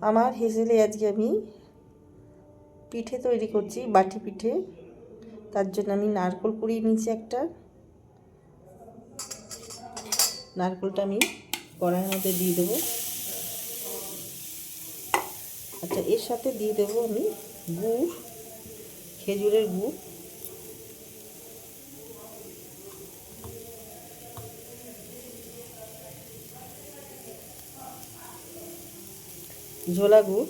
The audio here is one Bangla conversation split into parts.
আমার হেসেলে আজকে আমি পিঠে তৈরি করছি, বাটি পিঠে। তার জন্য আমি নারকল কুড়িয়ে নিয়েছি একটা। নারকলটা আমি কড়াইয়ের মধ্যে দিয়ে দেবো। আচ্ছা এর সাথে দিয়ে দেবো আমি গুড়, খেজুরের গুড়। ঝোলা গুড়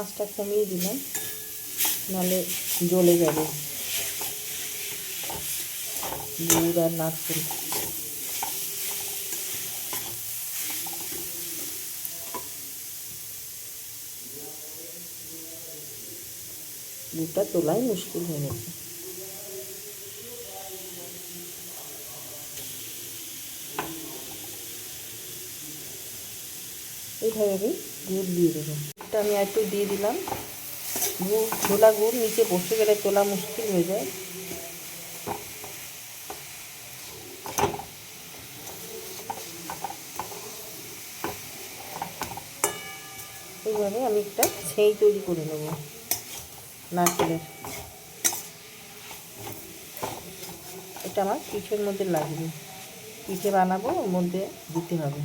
আঁচটা কমিয়ে দিলাম। নাহলে জ্বলে যাবে। গুড় আর নারকেল গুড়টা তোলাই মুশকিল হয়ে গেছে। এইভাবে আমি গুড় দিয়ে দেবো। এটা আমি একটু দিয়ে দিলাম। গুড় ছোলা গুড় নিচে বসে গেলে তোলা মুশকিল হয়ে যায়। এইভাবে আমি একটা ছেই তৈরি করে নেব, নারকেলের। এটা আমার পিঠের মধ্যে লাগবে। পিঠে বানাবো, ওর মধ্যে দিতে হবে।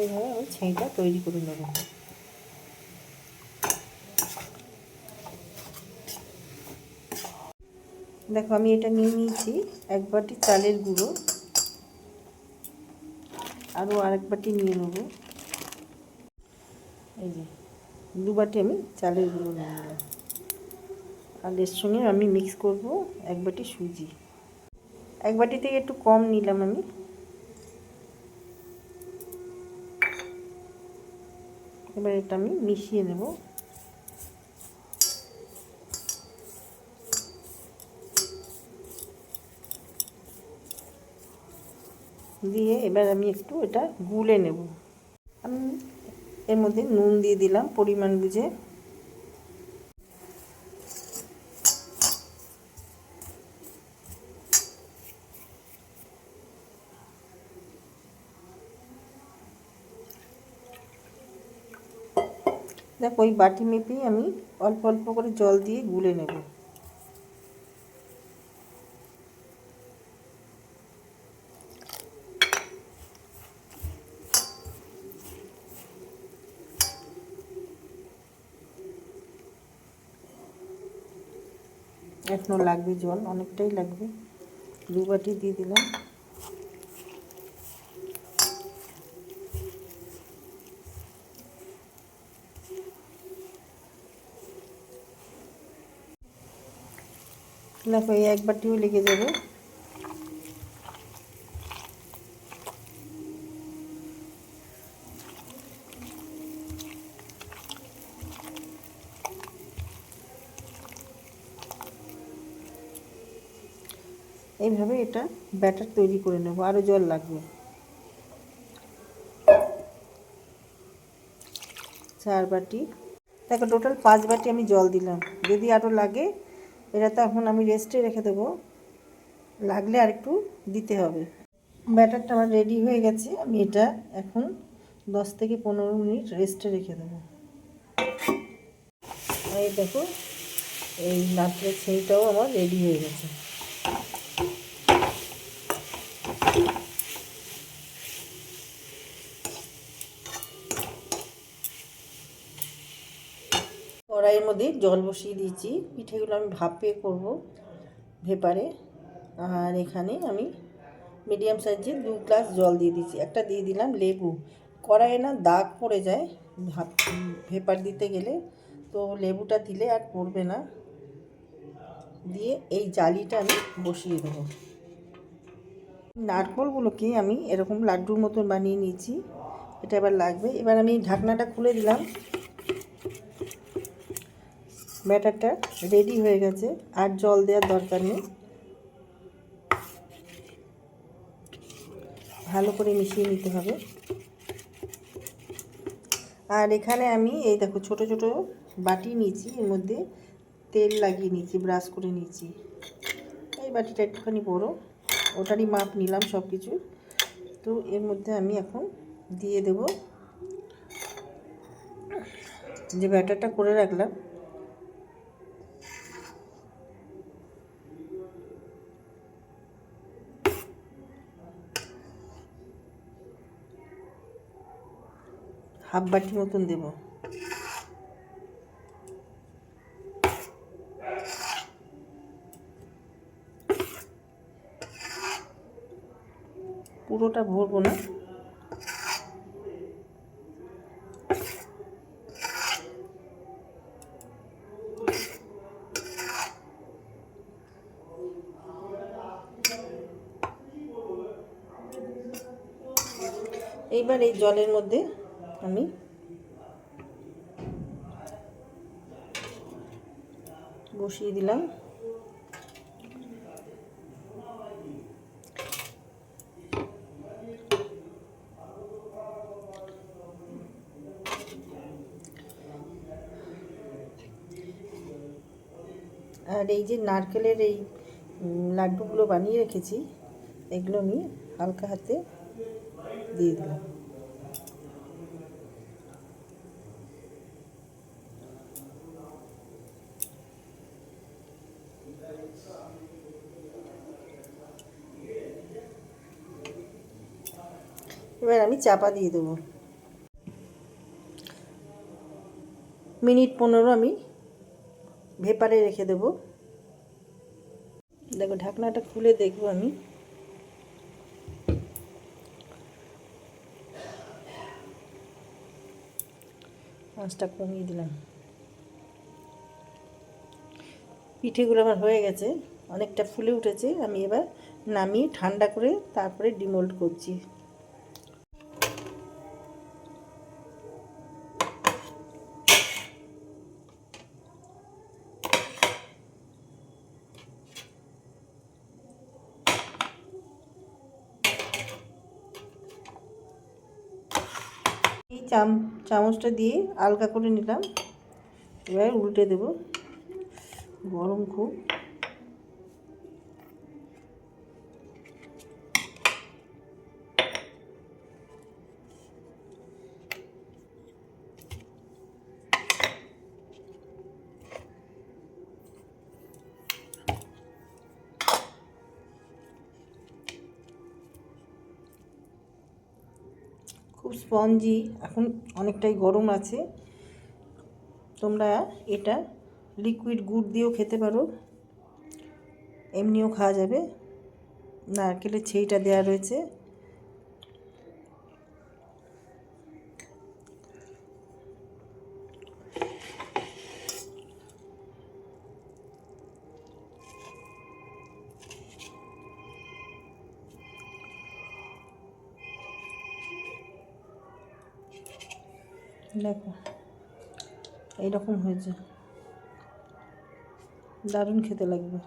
এইভাবে আমি ছেঁইটা তৈরি করে নেব। দেখো, আমি এটা নিয়ে নিয়েছি এক বাটি চালের গুঁড়ো। আরও আরেক বাটি নিয়ে নেব। এই যে, দু বাটি আমি চালের গুঁড়ো নিয়ে নিলাম আর এর সঙ্গে আমি মিক্স করব এক বাটি সুজি। এক বাটি থেকে একটু কম নিলাম আমি। এবার এটা আমি মিশিয়ে নেব। দিয়ে এবার আমি একটু এটা গুলে নেব। আমি এর মধ্যে নুন দিয়ে দিলাম পরিমাণ বুঝে। দেখো, ওই বাটি মেপেই আমি অল্প অল্প করে জল দিয়ে গুলে নেব। এখনও লাগবে জল, অনেকটাই লাগবে। দু বাটি দিয়ে দিলাম। দেখো, এই এক বাটিও লেগে যাবে। এইভাবে এটা ব্যাটার তৈরি করে নেব আরও জল লাগবে। চার বাটি। দেখো টোটাল পাঁচ বাটি আমি জল দিলাম। যদি আরও লাগে, এটা তো এখন আমি রেস্টে রেখে দেবো। লাগলে আর একটু দিতে হবে। ব্যাটারটা আমার রেডি হয়ে গেছে। আমি এটা এখন দশ থেকে পনেরো মিনিট রেস্টে রেখে দেবো। এই দেখো, এই নারকেলের ছেঁড়িটাও আমার রেডি হয়ে গেছে। কড়াইয়ের মধ্যে জল বসিয়ে দিয়েছি। পিঠেগুলো আমি ভাপে করব ভেপারে। আর এখানে আমি মিডিয়াম সাইজে দু গ্লাস জল দিয়ে দিয়েছি। একটা দিয়ে দিলাম লেবু। কড়াইয়ে না দাগ পড়ে যায় ভাপ, ভেপার দিতে গেলে। তো লেবুটা দিলে আর পড়বে না। দিয়ে এই জালিটা আমি বসিয়ে দেবো। নারকলগুলোকে আমি এরকম লাড্ডুর মতন বানিয়ে নিয়েছি। এটা এবার লাগবে। এবার আমি ঢাকনাটা খুলে দিলাম। ব্যাটারটা রেডি হয়ে গেছে, আর জল দেওয়ার দরকার নেই। ভালো করে মিশিয়ে নিতে হবে। আর এখানে আমি এই দেখো ছোট ছোট বাটি নিয়েছি, এর মধ্যে তেল লাগিয়ে নিয়েছি, ব্রাশ করে নিয়েছি। এই বাটিটা একটুখানি বড়, ওটারই মাপ নিলাম সব কিছু তো এর মধ্যে আমি এখন দিয়ে দেব যে ব্যাটারটা করে রাখলাম। হাফ বাটি মতন দেবো। পুরোটা ভরবো না। এইবার এই জলের মধ্যে আমি বসিয়ে দিলাম। আর এই যে নারকেলের এই লাড্ডুগুলো বানিয়ে রেখেছি, এগুলো আমি হালকা হাতে দিয়ে দিলাম। এবার আমি চাপা দিয়ে দেবো। মিনিট পনেরো আমি ভেপারে রেখে দেবো। দেখো, ঢাকনাটা খুলে দেখব আমি। আঁচটা কমিয়ে দিলাম। পিঠেগুলো আমার হয়ে গেছে, অনেকটা ফুলে উঠেছে। আমি এবার নামিয়ে ঠান্ডা করে তারপরে ডিমোল্ড করছি। চাম চামচটা দিয়ে আলগা করে নিলাম। এবার উল্টে দেব। গরম খুব। খুব স্পঞ্জি, এখন অনেকটাই গরম আছে। তোমরা এটা লিকুইড গুড় দিয়েও খেতে পারো। এমনিও খাওয়া যাবে। নারকেলের ছেইটা দেওয়া রয়েছে। দেখো, এইরকম হয়েছে। দারুণ খেতে লাগবে।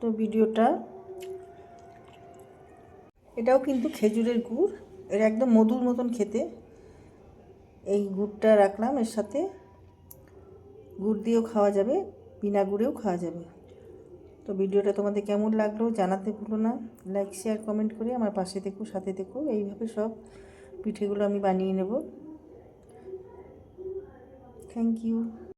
তো ভিডিওটা, এটাও কিন্তু খেজুরের গুড়। এটা একদম মধুর মতন খেতে। এই গুড়টা রাখলাম, এর সাথে গুড় দিয়েও খাওয়া যাবে, বিনা গুড়েও খাওয়া যাবে। তো ভিডিওটা তোমাদের কেমন লাগল জানাতে ভুলো না। লাইক, শেয়ার, কমেন্ট করে আমার পাশে থেকো, সাথে থেকো। এইভাবে সব পিঠেগুলো আমি বানিয়ে নেব। Thank you